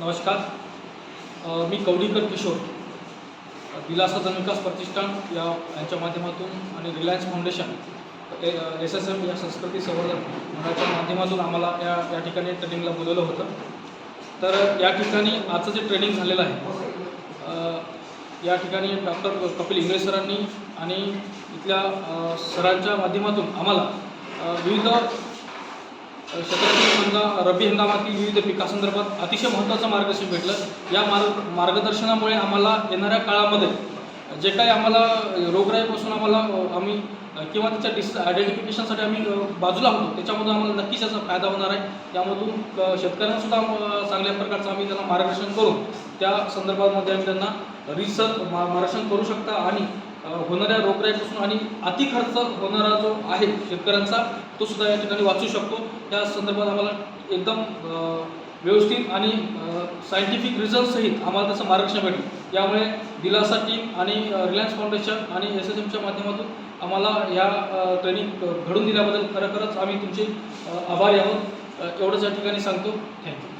नमस्कार. मी कवडीकर किशोर. अ, दिलासा प्रतिष्ठान या यांच्या माध्यमातून आणि Reliance Foundation S S M या संस्कृती संवर्धन मंडळाच्या माध्यमातून आम्हाला या या ठिकाणी ट्रेनिंगला बोलवलं होतं. तर या ठिकाणी आजचं जे ट्रेनिंग झालेलं आहे या ठिकाणी डॉक्टर कपिल इंगळे सरांनी आणि इथल्या सरांच्या माध्यमातून आम्हाला विविध समजा रब्बी हंगामातील विविध पिकासंदर्भात अतिशय महत्त्वाचं मार्गदर्शन भेटलं. या मार्ग मार्गदर्शनामुळे आम्हाला येणाऱ्या काळामध्ये जे काही आम्हाला रोगराईपासून आम्हाला आम्ही किंवा त्याच्या डिस आयडेंटिफिकेशनसाठी आम्ही बाजूला होतो. त्याच्यामधून आम्हाला नक्कीच याचा फायदा होणार आहे. त्यामधून शेतकऱ्यांनासुद्धा चांगल्या प्रकारचं आम्ही त्यांना मार्गदर्शन करून त्या संदर्भामध्ये आम्ही त्यांना रिसर्च मार्गदर्शन करू शकता आणि होणाऱ्या रोगराईपासून आणि अति खर्च होणारा जो आहे शेतकऱ्यांचा तो सुद्धा या ठिकाणी वाचू शकतो. त्या संदर्भात आम्हाला एकदम व्यवस्थित आणि सायंटिफिक रिझल्टसहित आम्हाला त्याचं मार्गदर्शन भेटलं. यामुळे दिलासा टीम आणि रिलायन्स फाउंडेशन आणि एस एस एमच्या माध्यमातून आम्हाला या ट्रेनिंग घडून दिल्याबद्दल खरोखरच आम्ही तुमचे आभारी आहोत. एवढंच या ठिकाणी सांगतो. थँक्यू